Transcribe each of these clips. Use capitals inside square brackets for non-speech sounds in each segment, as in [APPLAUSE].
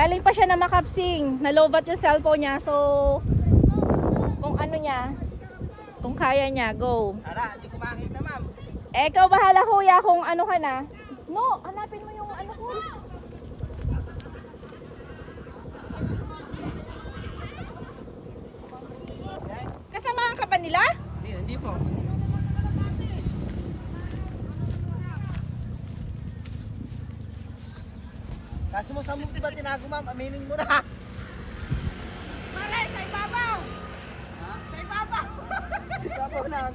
Galing pa siya na makapsing. Nalobat yung cellphone niya. So, kung ano niya, kung kaya niya, go. Hala, hindi ko makita ma'am. Eh, ikaw bahala kuya kung ano ka na. No, hanapin mo yung ano ko. Kasamahan ka ba nila? Hindi, hindi po. Kaso mo sa mong di ba tinago ma'am? Aminin mo na. Pare, sa ibabaw! Sa ibabaw! Sabaw lang.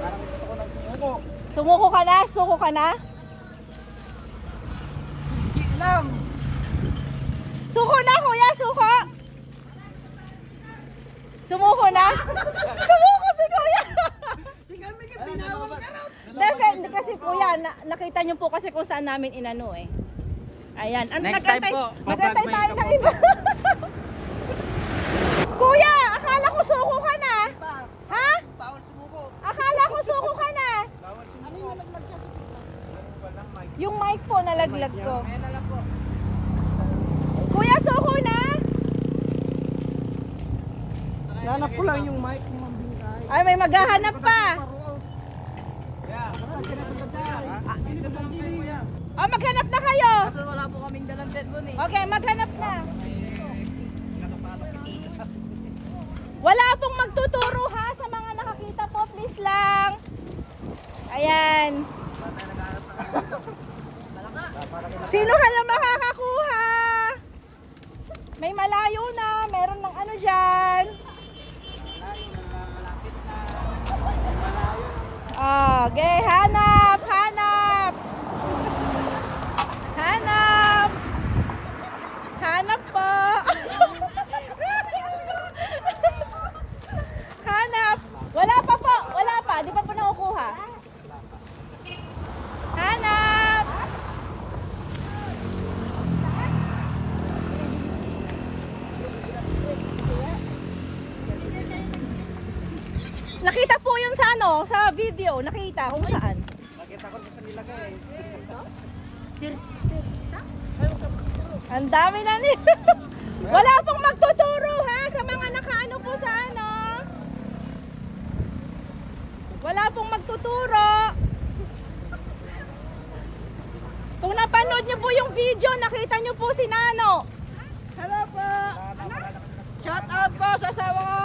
Parang gusto ko ng sumuko. Sumuko ka na? Suko ka na? Hindi alam. Suko na kuya, suko! Sumuko na? Sumuko [LAUGHS] si kuya! Sige, may pinawag ka raw. Depende kasi kuya, na, nakita niyo po kasi kung saan namin inano eh. Ayan. Ang Next time nagantay- po, Magantay tayo ng iba. [LAUGHS] kuya, akala ko suko ka na. Ha? bawal sumuko. Akala ko suko ka na. Bawal sumuko. Ano yung nalaglag Walang mic. Yung mic po nalaglag ko. Ayan na lang po. Kuya, suko na. Nanap ko lang yung mic. Ay, may maghahanap pa. Oh, maghanap na kayo. Kaso wala po kaming dalang cellphone eh. Okay, maghanap na. Wala pong magtuturo ha sa mga nakakita po, please lang. Ayan. Sino kaya makakakuha? May malayo na, meron ng ano dyan. Okay, hanap, hanap. Hanap. Hanap po. Hanap. Wala pa po. Wala pa. Di pa po nakukuha. Hanap. Nakita yun sa video. Nakita kung saan. Nakita ko sa nilagay. Ang dami na nila. [LAUGHS] Wala pong magtuturo ha sa mga nakaano po sa ano. Wala pong magtuturo. Kung napanood niyo po yung video, nakita niyo po si Nano. Hello po! Shout out po sa asawa ko!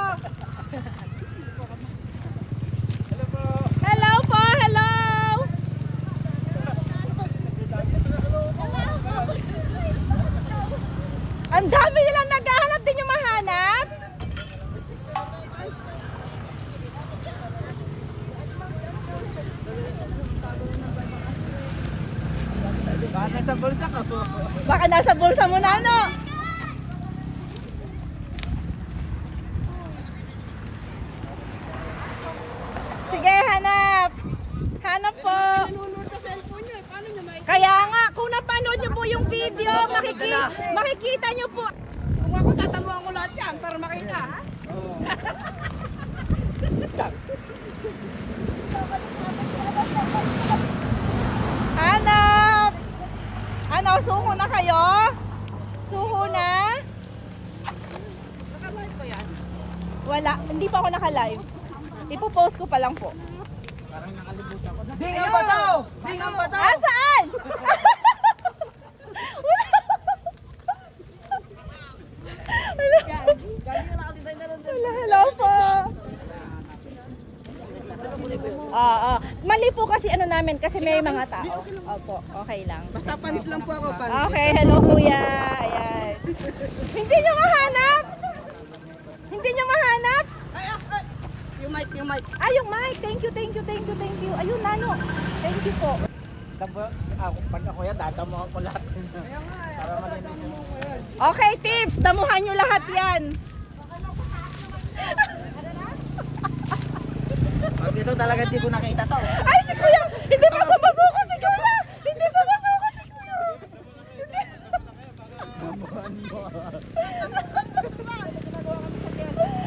Hello po! Hello po, hello. Ang dami nilang naghahanap din yung mahanap. Baka nasa bulsa ka po. Baka nasa bulsa mo na, ano? Sige, hanap. Hanap po. Kaya nga, kung napanood nyo po yung video, makikita, makikita nyo po. Kung ako tatamuan ko lahat yan para makita. ha? Hanap! Ano, suho na kayo? Suho na? Nakalive ko yan. Wala, hindi pa ako naka-live. Ipo-post ko pa lang po. Bingang pa to! Bingang pa to! Ah, saan? Na hello po. Ah, ah. Mali po kasi ano namin kasi may mga tao. Opo, okay lang. Basta panis lang po ako, panis. Okay, hello kuya. Ayan. Hindi nyo mahanap? Hindi nyo mahanap? Ay, ay, ay! Yung mic, yung mic. Ah, yung mic. Thank you, thank you, thank you, thank you. Ayun, nano. Thank you po. Tabo, ako, pag ako yan, dadamuhan ko lahat. Kaya nga, eh, para yan. Okay, tips. Damuhan nyo lahat yan. Talaga di ko nakita to. Ay, si kuya. Hindi pa sumasuko si kuya. Hindi sumasuko si kuya.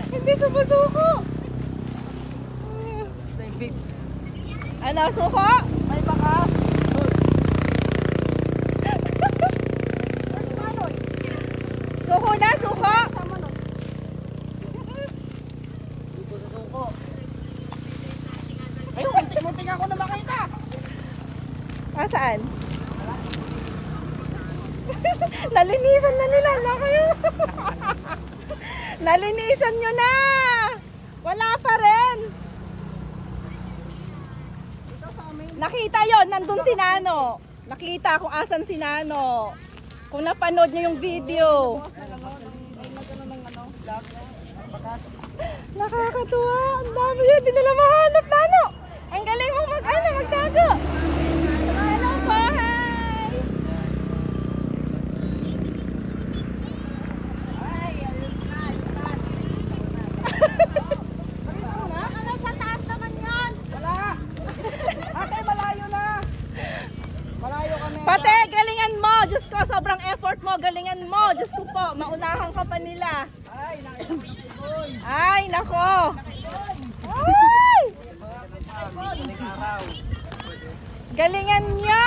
Hindi sumusuko. Ano, suko? Ah, saan? [LAUGHS] Nalinisan na nila. Wala [LAUGHS] kayo. Nalinisan nyo na. Wala pa rin. Nakita yon nandun si Nano. Nakita kung asan si Nano. Kung napanood nyo yung video. Nakakatuwa. Ang dami yun. Hindi nila mahanap, Nano. Ang galing mo mag, ano, magtago. Hello po, hi. Ano sa taas naman yan? Wala! Ate, malayo na! Malayo kami. Pate, galingan mo. Diyos ko, sobrang effort mo. Galingan mo. Diyos ko po, maunahan ka pa nila. Ay. Ay, nako. Ay! Galingan niya.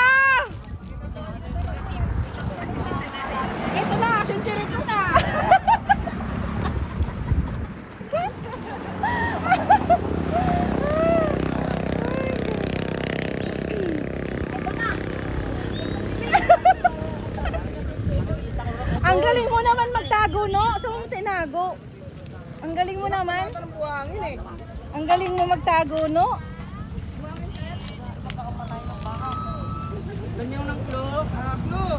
Ito na, century ko na! Ang galing mo naman magtago, no? Saan mo tinago? Ang galing mo naman. Eh. Ang galing mo magtago, no? Yung ng clue. Ah, clue!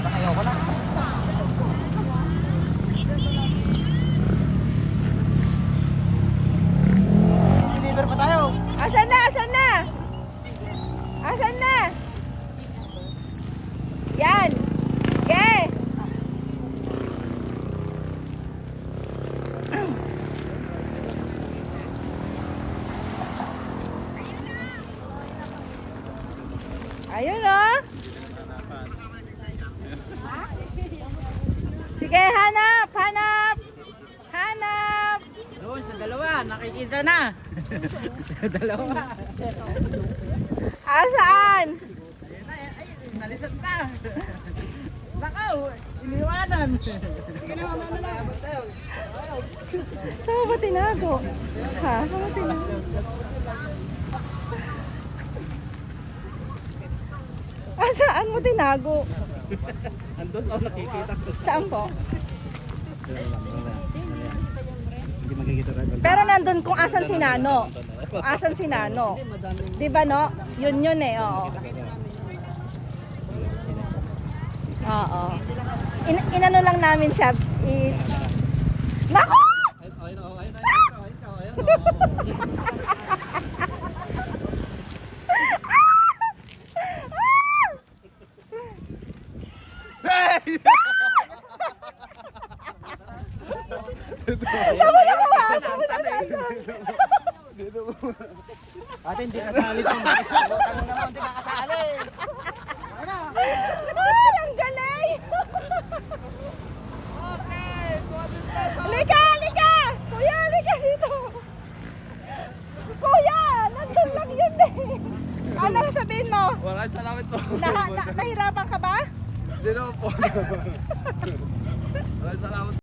Ayaw ko na. Deliver pa tayo. Asan na? Asan na? Asan na? Yan. Ge. Ayun oh. Sige, hanap, hanap. Hanap. Doon sa dalawa, nakikita na. sa dalawa. Asaan? Nalisat na. Nakaw, iniwanan. Sige na, mamaya na lang. Saan mo ba tinago? Ha? Saan mo tinago? Ah, saan mo tinago? Andun, oh, nakikita ko. Saan po? Hindi. Pero nandun kung asan si Nano. Kung asan si Nano. Di ba no? Yun yun eh, oo. Oo. In inano lang namin siya. I Nako! [LAUGHS] Saan mo nakuha? Saan mo nakuha? Ate, hindi kasali ko. Ano naman, hindi ka kasali. Ano? [LAUGHS]